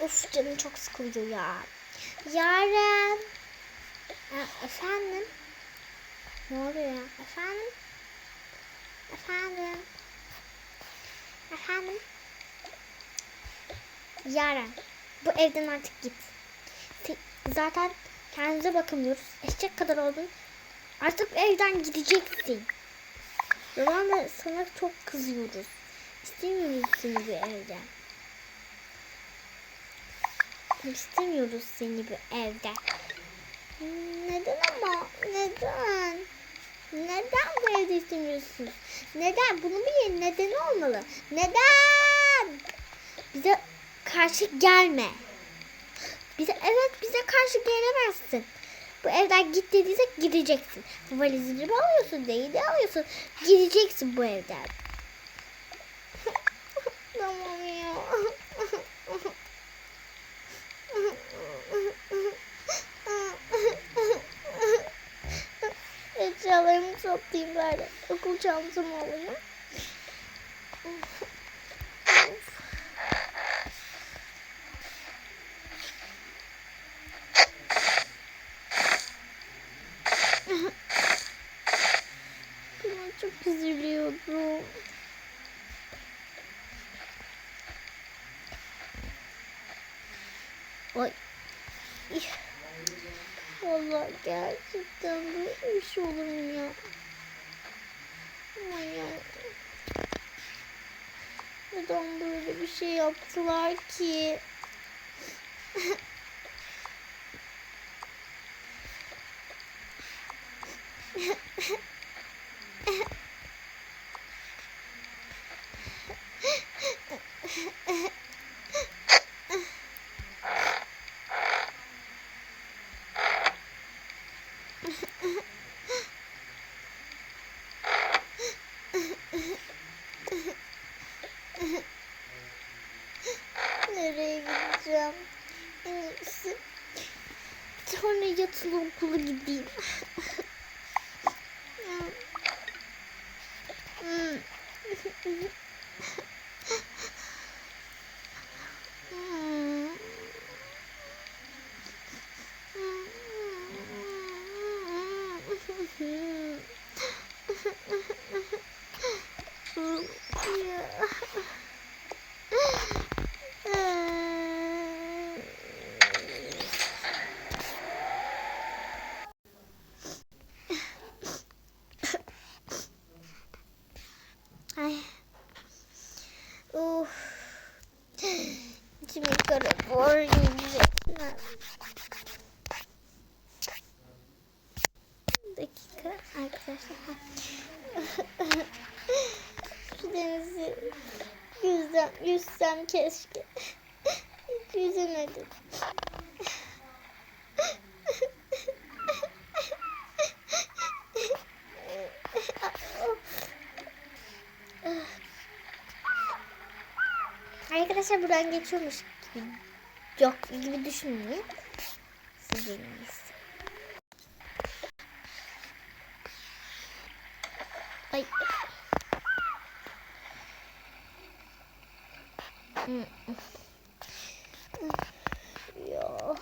Of canım çok sıkıldı ya. Yaren. E, efendim? Ne oluyor ya? Efendim? Efendim? Efendim? Yaren. Bu evden artık git. Zaten kendimize bakamıyoruz. Eşek kadar oldun. Artık evden gideceksin. Zamanla sana çok kızıyoruz. İstemiyoruz seni bu evden. İstemiyoruz seni bu evde. Neden ama? Neden? Neden bu evde istemiyorsunuz? Neden? Bunu bir nedeni olmalı. Neden? Bize karşı gelme. Bize evet bize karşı gelemezsin. Bu evden git dediysek gideceksin. Valizini mi alıyorsun? Neyi de alıyorsun? Gideceksin bu evden. tamam ya. Eşyalarımı toplayayım bari. Okul alayım. Buna çok üzülüyorum. Ay. Vallahi gerçekten böyle bir şey olur mu ya? Ya. Neden böyle bir şey yaptılar ki? Sonra yatılı okula gideyim. İçime kara bor girecekler. dakika arkadaşlar. Yüzden yüzsem keşke. Hiç yüzemedim. Arkadaşlar buradan geçiyormuş gibi yok gibi düşünmeyin. Siz en iyisi. Ay. Hmm. Ya.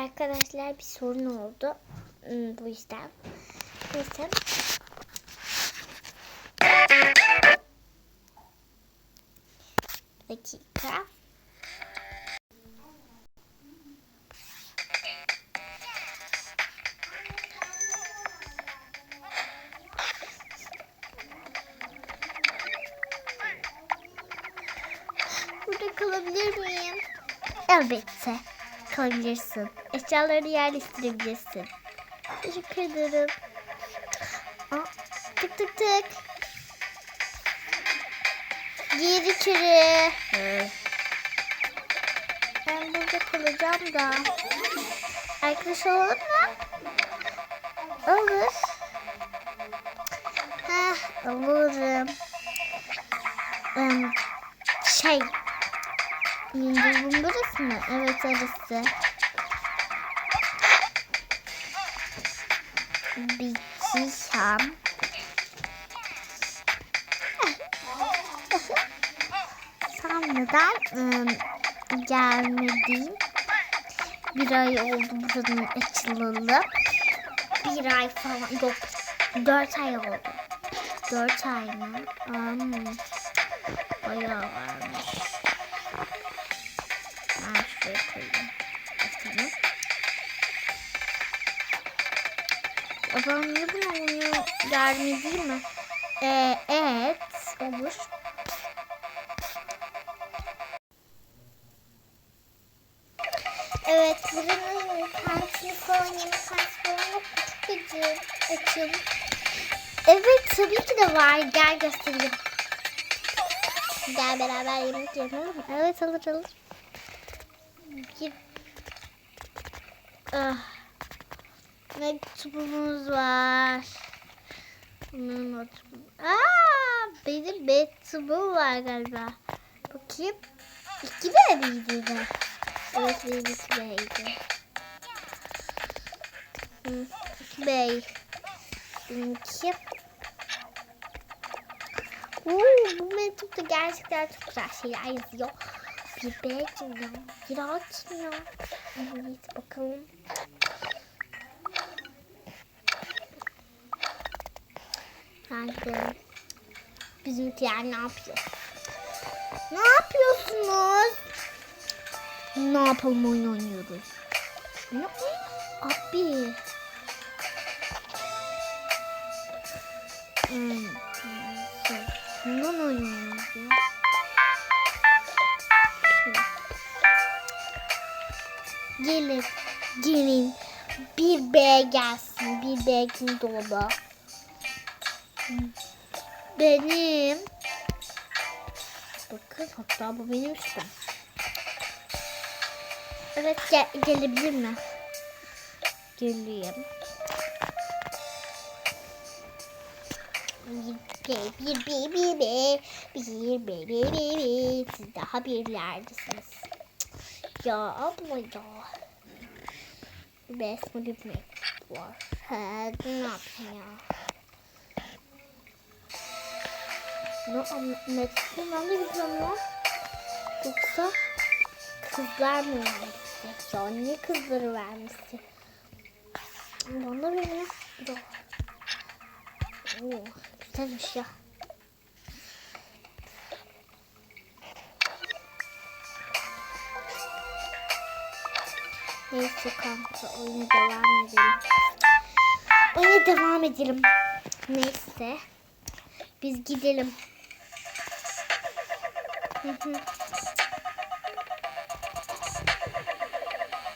Arkadaşlar bir sorun oldu. Hmm, Bu yüzden. Neyse. Dakika. Burada kalabilir miyim? Elbette. Kalabilirsin. Eşyalarını yerleştirebilirsin. Teşekkür ederim. Aa, tık tık tık. Gir içeri. Ben burada kalacağım da. Arkadaş olur mu? Olur. Heh, olurum. Em, şey. Yıldızın burası mı? Evet orası. Bitişem. Sanmadan ım, gelmediğim bir ay oldu buranın açılalı. Bir ay falan yok. Dört ay oldu. Dört ay mı? Hmm. Bayağı varmış. Ben şuraya koyayım. Bakalım. Ne oyunu gelmedi değil mi? Ee, evet olur. Evet buranın falan yok. Çok gıcır. Açım. Evet tabii ki de var. Gel göstereyim. Gel beraber yemek yiyelim olur? Evet alır alır. Gir. Ah. Mektubumuz var. Bunun mektubu. Aa, benim mektubum var galiba. Bakayım. İki de miydi de? Evet benim iki. Hı, iki bey. Benimki. Oo, bu mektupta gerçekten çok güzel şeyler yazıyor. Bir bey diyor. Bir açmıyor. Evet bakalım. Hadi. Bizimkiler ne yapıyor? Ne yapıyorsunuz? Ne yapalım oyun oynuyoruz. Ne? Abi. Hmm. Şey, Bundan oynuyoruz ya. Gelin. Gelin. Bir B gelsin. Bir B kim dolaba? Benim. Bakın hatta bu benim üstem. Evet gel, gelebilir mi? Geleyim. Bir bir bir be, bir be, bir be, bir. Siz daha birlerdesiniz. Ya abla ya. Resmi bir var. Ne yapayım ya? Ne mektubu ben de bilmiyorum. Yoksa kızlar mı vermişti? Ya niye kızları vermişti? Bana beni yok. Oo, güzelmiş ya. Neyse kanka oyuna devam edelim. Oyuna devam edelim. Neyse. Biz gidelim.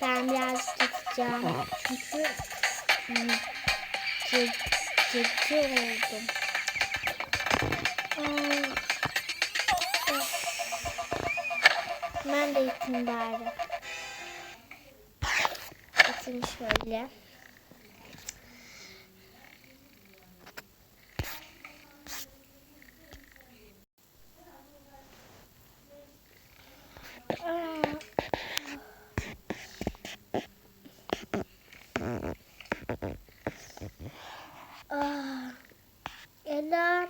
Ben biraz gideceğim. Çünkü gece oldum. Ben de gittim bari. Gittim şöyle. Aa. Ah, Ela,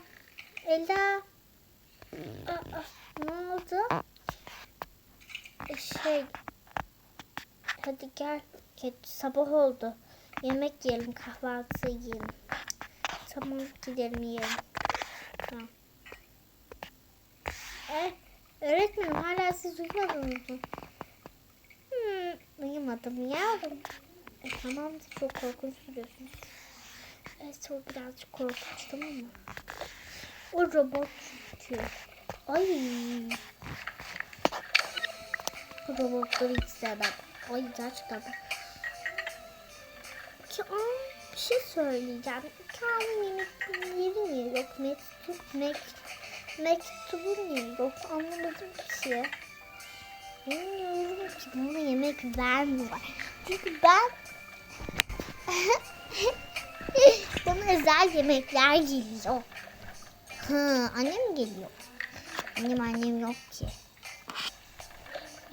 Ela. Aa, ne oldu? Şey, hadi gel. Geç, sabah oldu. Yemek yiyelim, kahvaltı yiyelim. Tamam, gidelim yiyelim. Tamam. E, öğretmenim hala siz uyumadınız mı? Hmm, uyumadım yavrum. E, tamam, çok korkunç duruyorsunuz. Evet o birazcık korkunç tamam mı? O robot çünkü. Ay. Bu robotları hiç sevmem. Ay gerçekten. Ki, bir şey söyleyeceğim. Yemek yeri mi? Yok mektup mek Mektubun niye yok? Anlamadım ki. Bilmiyorum ki bana yemek vermiyorlar. Çünkü ben bana özel yemekler geliyor. Ha, annem geliyor? Annem annem yok ki.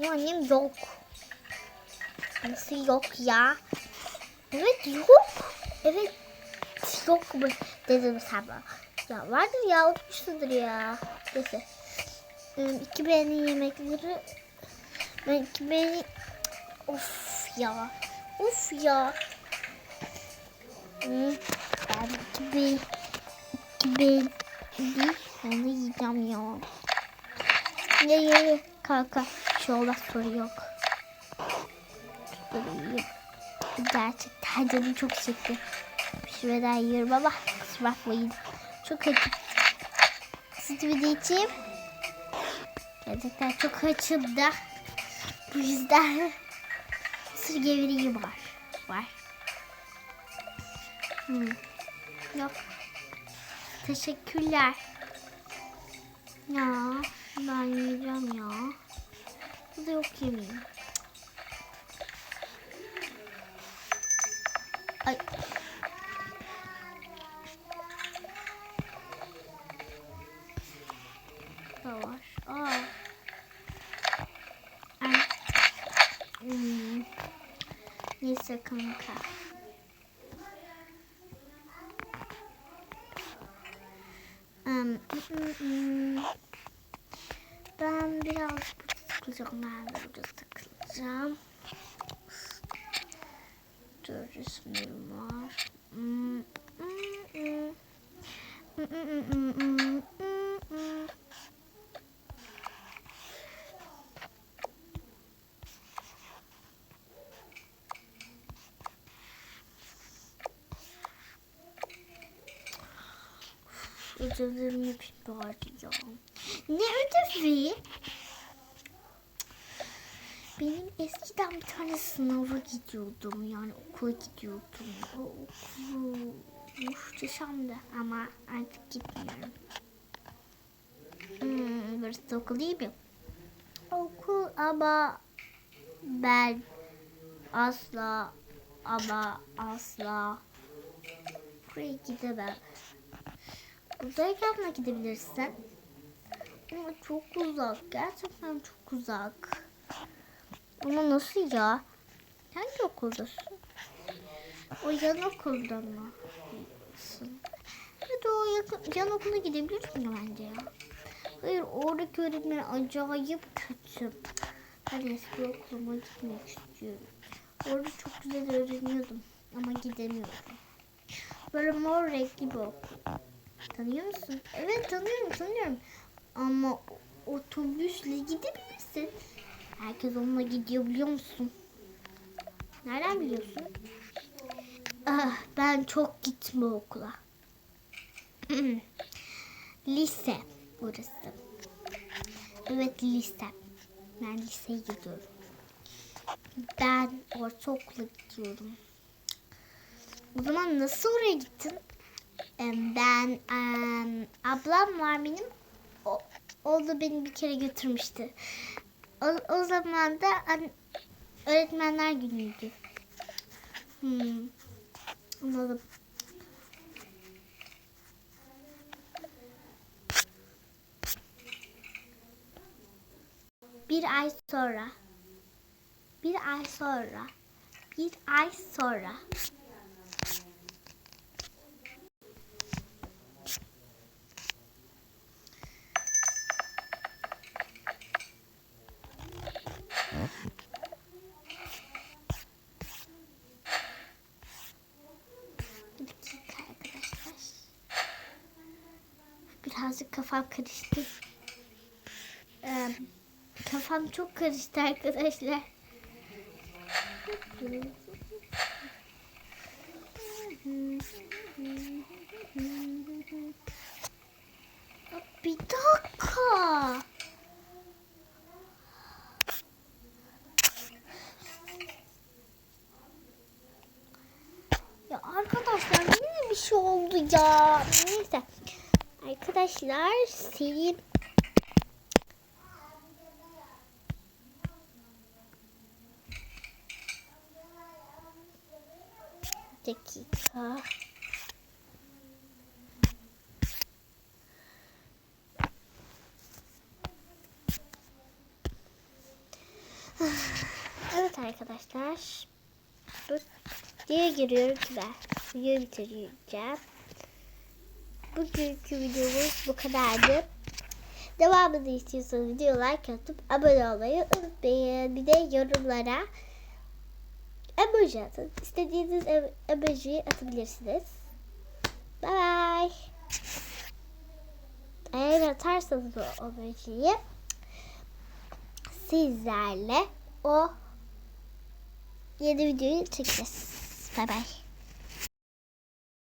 Ya annem yok. Nasıl yok ya? Evet yok. Evet yok mu dedim sana. Ya vardır ya unutmuşsundur ya. Neyse. İki beğeni yemekleri ben iki beğeni of ya of ya ben iki beğeni iki beğeni onu yiyeceğim ya. Ye ye ye kanka bir şey olmaz sorun yok. Gerçekten canım çok çekti. Pişmeden yiyorum ama kusura bakmayın. Çok acım. Süt bir içeyim. Gerçekten çok açım da. Bu yüzden sır gevreği var. Var. Hmm. Yok. Teşekkürler. Ya ben yiyeceğim ya. Da yok yemeğim. Ay. Da var. Aa. Hmm. Neyse kanka. Um, mm, mm. Ben biraz burada takılacağım. Ben de burada takılacağım. Resimlerim var. Ödevlerimi bari ya. Ne ödevi? Benim eskiden bir tane sınava gidiyordum. Yani okula gidiyordum. O okulu muhteşemdi ama artık gitmiyorum. Hmm, burası okul değil mi? Okul ama ben asla ama asla buraya gidemem. Buradayken de gidebilirsin. Ama çok uzak. Gerçekten çok uzak. Ama nasıl ya? Hangi okuldasın? O yan okulda mı? Evet o yakın, yan okula gidebilirsin ya bence ya. Hayır oradaki öğretmen acayip kötü. Ben eski okuluma gitmek istiyorum. Orada çok güzel öğreniyordum ama gidemiyorum. Böyle mor renkli bir okul. Tanıyor musun? Evet tanıyorum tanıyorum. Ama otobüsle gidebilirsin. Herkes onunla gidiyor biliyor musun? Nereden biliyorsun? Ah, ben çok gitme okula. lise burası. Evet lise. Ben liseye gidiyorum. Ben ortaokula gidiyorum. O zaman nasıl oraya gittin? Ben em, ablam var benim. O, o da beni bir kere götürmüştü. O, o zaman da öğretmenler günüydü. Hmm. Anladım. Bir ay sonra. Bir ay sonra. Bir ay sonra. Birazcık kafam karıştı. Ee, kafam çok karıştı arkadaşlar. Bir dakika. Ya arkadaşlar yine bir şey oldu ya. Arkadaşlar seni dakika. Evet arkadaşlar. Bu diye giriyorum ki ben. Videoyu bitireceğim. Bugünkü videomuz bu kadardı. Devamını istiyorsanız video like atıp abone olmayı unutmayın. Bir de yorumlara emoji atın. İstediğiniz em- emojiyi atabilirsiniz. Bye bye. Eğer atarsanız o emojiyi sizlerle o yeni videoyu çekeceğiz. Bye bye.